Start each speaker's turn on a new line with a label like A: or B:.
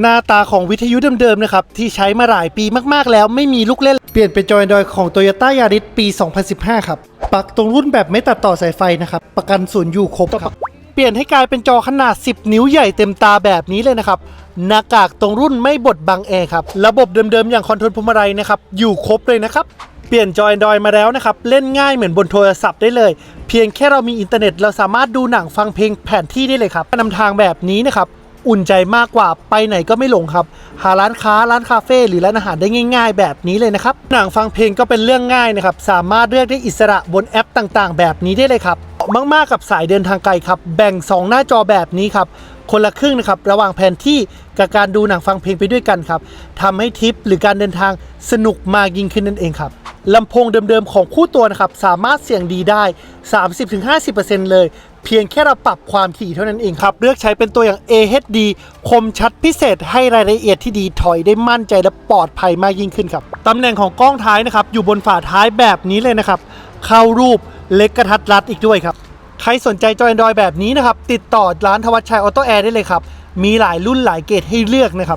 A: หน้าตาของวิทยุเดิมๆนะครับที่ใช้มาหลายปีมากๆแล้วไม่มีลูกเล่น เปลี่ยนเป็นจอยดอยของ Toyota Yaris ปี 2015 ครับปักตรงรุ่นแบบไม่ตัดต่อสายไฟนะครับ ประกันศูนย์อยู่ครบครับ เปลี่ยนให้กลายเป็นจอขนาด 10 นิ้วใหญ่เต็มตาแบบนี้เลยนะครับหน้ากากตรงรุ่นไม่บดบังแอร์ครับ ระบบเดิมๆ อย่างคอนโทรลพวงมาลัยนะครับอยู่ครบเลยนะครับ เปลี่ยนจอยดอยมาแล้วนะครับ เล่นง่ายเหมือนบนโทรศัพท์ได้เลย เพียงแค่เรามีอินเทอร์เน็ต เราสามารถดูหนังฟังเพลงแผนที่ได้เลยครับนำทางแบบนี้นะครับ อุ่นใจมากกว่าไปไหนก็ไม่หลงครับ หาร้านค้าร้านคาเฟ่หรือร้านอาหารได้ง่าย ๆ แบบนี้เลยนะครับหนังฟังเพลงก็เป็นเรื่องง่ายนะครับสามารถเลือกได้อิสระบนแอปต่างๆ แบบนี้ได้เลยครับเหมาะมากๆกับสายเดินทางไกลครับแบ่ง 2 หน้าจอแบบนี้ครับคนละครึ่งนะครับระหว่างแผนที่กับการดูหนังฟังเพลงไปด้วยกันครับทำให้ทริปหรือการเดินทางสนุกมากยิ่งขึ้นนั่นเองครับ ลำโพงเดิมๆของคู่ตัวนะครับ สามารถเสียงดีได้ 30-50%เลย เพียงแค่เราปรับความถี่เท่านั้นเองครับ เลือกใช้เป็นตัวอย่าง AHD คมชัดพิเศษให้รายละเอียดที่ดีถอยได้มั่นใจและปลอดภัยมากยิ่งขึ้นครับตำแหน่งของกล้องท้ายนะครับ อยู่บนฝาท้ายแบบนี้เลยนะครับ เข้ารูปเล็กกระทัดรัดอีกด้วยครับ ใครสนใจจอยดอยแบบนี้นะครับ ติดต่อร้านทวัชชัยออโต้แอร์ได้เลยครับ มีหลายรุ่นหลายเกรดให้เลือกนะครับ